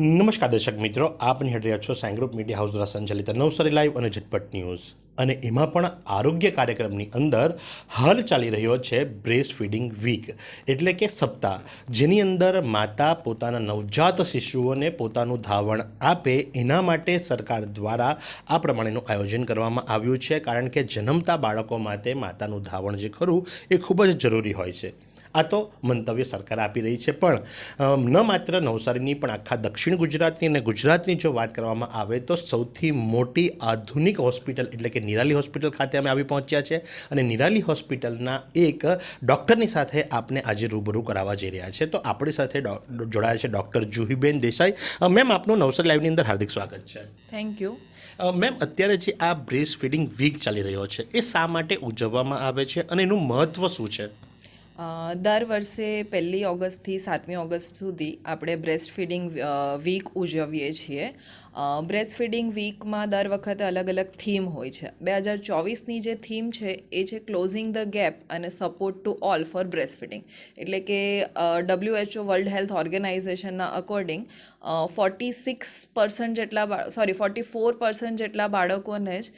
નમસ્કાર દર્શક મિત્રો, આપ નિહાળી છો સાઈ મીડિયા હાઉસ દ્વારા સંચાલિત નવસારી લાઈવ અને ઝટપટ ન્યૂઝ. અને એમાં પણ આરોગ્ય કાર્યક્રમની અંદર હાલ ચાલી રહ્યો છે બ્રેસ્ટ ફીડિંગ વીક એટલે કે સપ્તાહ, જેની અંદર માતા પોતાના નવજાત શિશુઓને પોતાનું ધાવણ આપે, એના માટે સરકાર દ્વારા આ પ્રમાણેનું આયોજન કરવામાં આવ્યું છે. કારણ કે જન્મતા બાળકો માટે માતાનું ધાવણ જે ખરું, એ ખૂબ જ જરૂરી હોય છે. આ તો મંતવ્ય સરકાર આપી રહી છે. પણ ન માત્ર નવસારીની, પણ આખા દક્ષિણ ગુજરાતની અને ગુજરાતની જો વાત કરવામાં આવે તો સૌથી મોટી આધુનિક હોસ્પિટલ એટલે કે નિરાલી હોસ્પિટલ ખાતે અમે આવી પહોંચ્યા છે અને નિરાલી હોસ્પિટલના એક ડૉક્ટરની સાથે આપને આજે રૂબરૂ કરાવવા જઈ રહ્યા છે. તો આપણી સાથે જોડાયા છે ડૉક્ટર જુહીબેન દેસાઈ. મેમ આપનું નવસર લાઈવની અંદર હાર્દિક સ્વાગત છે. થેન્ક યુ મેમ અત્યારે જે આ બ્રેસ્ટ ફીડિંગ વીક ચાલી રહ્યો છે એ શા માટે ઉજવવામાં આવે છે અને એનું મહત્ત્વ શું છે? દર વર્ષે પહેલી ઓગસ્ટથી સાતમી ઓગસ્ટ સુધી આપણે બ્રેસ્ટ ફીડિંગ વીક ઉજવીએ છીએ. બ્રેસ્ટ ફીડિંગ વીકમાં દર વખતે અલગ અલગ થીમ હોય છે. બે હજાર ચોવીસની જે થીમ છે, એ છે ક્લોઝિંગ ધ ગેપ અને support to all for breast feeding એટલે કે ડબ્લ્યુએચઓ વર્લ્ડ હેલ્થ ઓર્ગેનાઇઝેશનના અકોર્ડિંગ ફોર્ટી સિક્સ પર્સન્ટ જેટલા સોરી, ફોર્ટી ફોર પર્સન્ટ જેટલા બાળકોને જ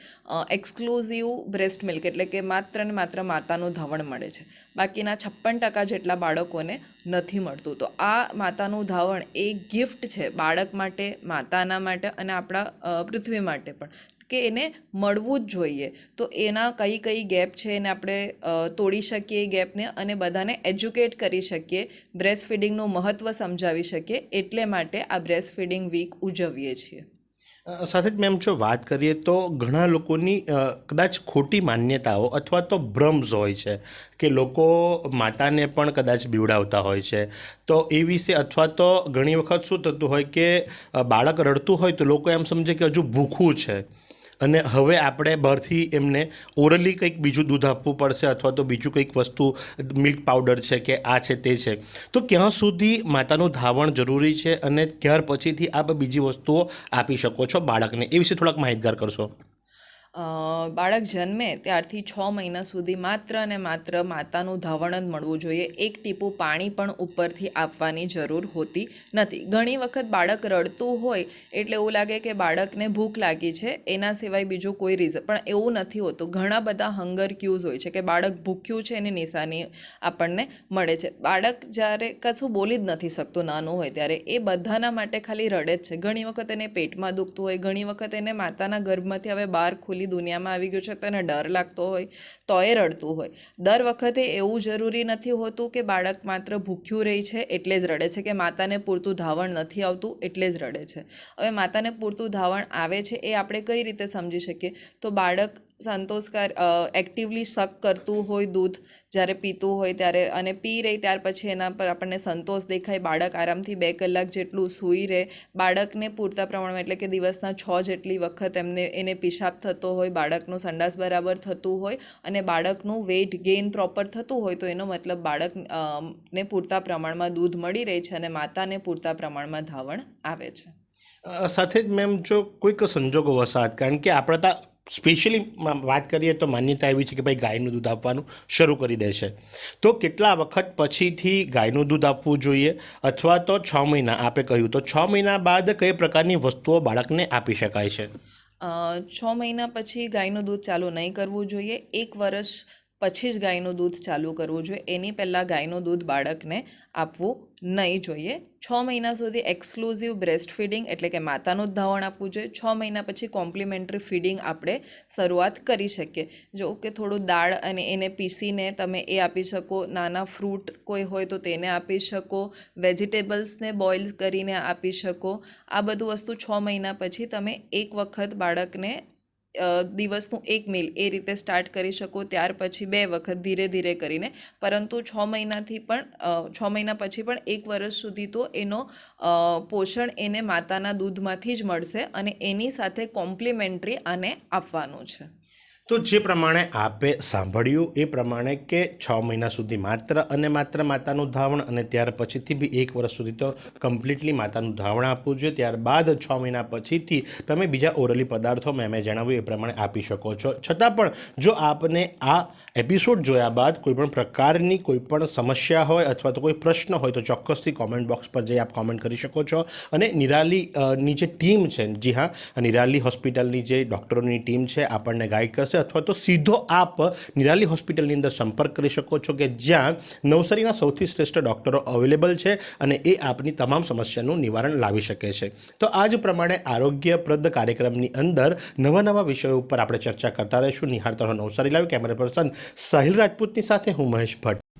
એક્સક્લુઝિવ બ્રેસ્ટ મિલ્ક એટલે કે માત્ર ને માત્ર માતાનું ધવણ મળે છે. બાકીના છપ્પન ટકા જેટલા બાળકોને નથી મળતું. તો આ માતાનું ધાવણ એ ગિફ્ટ છે, બાળક માટે, માતાના માટે અને આપણા પૃથ્વી માટે પણ. કે એને મળવું જ જોઈએ. તો એના કઈ કઈ ગેપ છે એને આપણે તોડી શકીએ એ ગેપને અને બધાને એજ્યુકેટ કરી શકીએ. બ્રેસ્ટ ફીડિંગનું મહત્ત્વ સમજાવી શકીએ. એટલે માટે આ બ્રેસ્ટ ફીડિંગ વીક ઉજવીએ છીએ. સાથે જ મેમ જો વાત કરીએ તો ઘણા લોકોની કદાચ ખોટી માન્યતાઓ અથવા તો ભ્રમ્સ હોય છે કે લોકો માતાને પણ કદાચ બીવડાવતા હોય છે. તો એ વિશે અથવા તો ઘણી વખત શું થતું હોય કે બાળક રડતું હોય તો લોકો એમ સમજે કે હજુ ભૂખું છે. અને હવે આપણે બહારથી એમને ઓરલી કંઈક બીજું દૂધ આપવું પડશે અથવા તો બીજું કંઈક વસ્તુ મિલ્ક પાવડર છે કે આ છે તે છે. તો ક્યાં સુધી માતાનું ધાવણ જરૂરી છે અને ત્યાર પછીથી આપ બીજી વસ્તુઓ આપી શકો છો બાળકને. એ વિશે થોડાક માહિતગાર કરશો. બાળક જન્મે ત્યારથી છ મહિના સુધી માત્ર અને માત્ર માતાનું ધાવણ જ મળવું જોઈએ. એક ટીપું પાણી પણ ઉપરથી આપવાની જરૂર હોતી નથી. ઘણી વખત બાળક રડતું હોય એટલે એવું લાગે કે બાળકને ભૂખ લાગી છે. એના સિવાય બીજું કોઈ રીઝન પણ એવું નથી હોતું. ઘણા બધા હંગર ક્યુઝ હોય છે કે બાળક ભૂખ્યું છે એની નિશાની આપણને મળે છે. બાળક જ્યારે કશું બોલી જ નથી શકતું નાનું હોય ત્યારે, એ બધાના માટે ખાલી રડે જ છે. ઘણી વખત એને પેટમાં દુખતું હોય, ઘણી વખત એને માતાના ગર્ભમાંથી હવે બહાર ખુલ્લી દુનિયામાં આવી ગયું છે, તેને ડર લાગતો હોય, તોય રડતું હોય. દર વખતે એવું જરૂરી નથી હોતું કે બાળક માત્ર ભૂખ્યું રહે છે એટલે જ રડે છે, કે માતાને પૂરતું ધાવણ નથી આવતું એટલે જ રડે છે. હવે માતાને પૂરતું ધાવણ આવે છે એ આપણે કઈ રીતે સમજી શકીએ? તો બાળક સંતોષકાર એક્ટિવલી શક કરતું હોય દૂધ જ્યારે પીતું હોય ત્યારે અને પી રહી ત્યાર પછી એના પર આપણને સંતોષ દેખાય. બાળક આરામથી બે કલાક જેટલું સૂઈ રહે. બાળકને પૂરતા પ્રમાણમાં, એટલે કે દિવસના છ જેટલી વખત એમને, એને પિશાબ થતો હોય, બાળકનું સંડાસ બરાબર થતું હોય અને બાળકનું વેઇટ ગેઇન પ્રોપર થતું હોય, તો એનો મતલબ બાળક ને પૂરતા પ્રમાણમાં દૂધ મળી રહે છે અને માતાને પૂરતા પ્રમાણમાં ધાવણ આવે છે. સાથે જ મેમ જો કોઈક સંજોગો વસાત, કારણ કે આપણે ત્યાં સ્પેશિયલી વાત કરીએ તો માન્યતા એવી છે કે ભાઈ ગાયનું દૂધ આપવાનું શરૂ કરી દે છે તો કેટલા વખત પછીથી ગાયનું દૂધ આપવું જોઈએ? અથવા તો છ મહિના, આપે કહ્યું. તો છ મહિના બાદ કઈ પ્રકારની વસ્તુઓ બાળકને આપી શકાય છે? છ મહિના પછી ગાયનું દૂધ ચાલુ નહીં કરવું જોઈએ. એક વર્ષ પછી જ ગાયનું દૂધ ચાલુ કરવું જોઈએ. એની પહેલાં ગાયનું દૂધ બાળકને આપવું નહીં જોઈએ. છ મહિના સુધી એક્સક્લુઝિવ બ્રેસ્ટ ફીડિંગ એટલે કે માતાનું જ ધાવણ આપવું જોઈએ. છ મહિના પછી કોમ્પ્લિમેન્ટરી ફીડિંગ આપણે શરૂઆત કરી શકીએ. જો કે થોડું દાળ અને એને પીસીને તમે એ આપી શકો. નાના ફ્રૂટ કોઈ હોય તો તેને આપી શકો. વેજીટેબલ્સને બોઇલ કરીને આપી શકો. આ બધું વસ્તુ છ મહિના પછી તમે એક વખત બાળકને દિવસનું એક મિલ એ રીતે સ્ટાર્ટ કરી શકો ત્યાર પછી બે વખત ધીરે ધીરે કરીને. પરંતુ છ મહિનાથી પણ છ મહિના પછી પણ એક વર્ષ સુધી તો એનો પોષણ એને માતાના દૂધમાંથી જ મળશે અને એની સાથે કોમ્પ્લિમેન્ટરી આને આપવાનું છે. તો જે પ્રમાણે આપે સાંભળ્યું, એ પ્રમાણે કે છ મહિના સુધી માત્ર અને માત્ર માતાનું ધાવણ અને ત્યાર પછીથી બી એક વર્ષ સુધી તો કમ્પ્લીટલી માતાનું ધાવણ આપવું જોઈએ. ત્યારબાદ છ મહિના પછીથી તમે બીજા ઓરલી પદાર્થો મેં મેં જણાવ્યું એ પ્રમાણે આપી શકો છો. છતાં પણ જો આપને આ એપિસોડ જોયા બાદ કોઈપણ પ્રકારની કોઈપણ સમસ્યા હોય અથવા તો કોઈ પ્રશ્ન હોય તો ચોક્કસથી કોમેન્ટ બોક્સ પર જઈ આપ કોમેન્ટ કરી શકો છો. અને નિરાલીની જે ટીમ છે, જી હા, નિરાલી હોસ્પિટલની જે ડૉક્ટરોની ટીમ છે, આપણને ગાઈડ કરશે. અથવા તો સીધો આપ નિરાલી હોસ્પિટલની અંદર સંપર્ક કરી શકો છો કે જ્યાં નવસારીના સૌથી શ્રેષ્ઠ ડૉક્ટરો અવેલેબલ છે અને એ આપની તમામ સમસ્યાનું નિવારણ લાવી શકે છે. તો આ જ પ્રમાણે આરોગ્યપ્રદ કાર્યક્રમની અંદર નવા નવા વિષયો ઉપર આપણે ચર્ચા કરતા રહીશું. નિહાળતા નવસારી લાવી કેમેરા પર્સન સાહિલ રાજપૂતની સાથે હું મહેશ ભટ્ટ.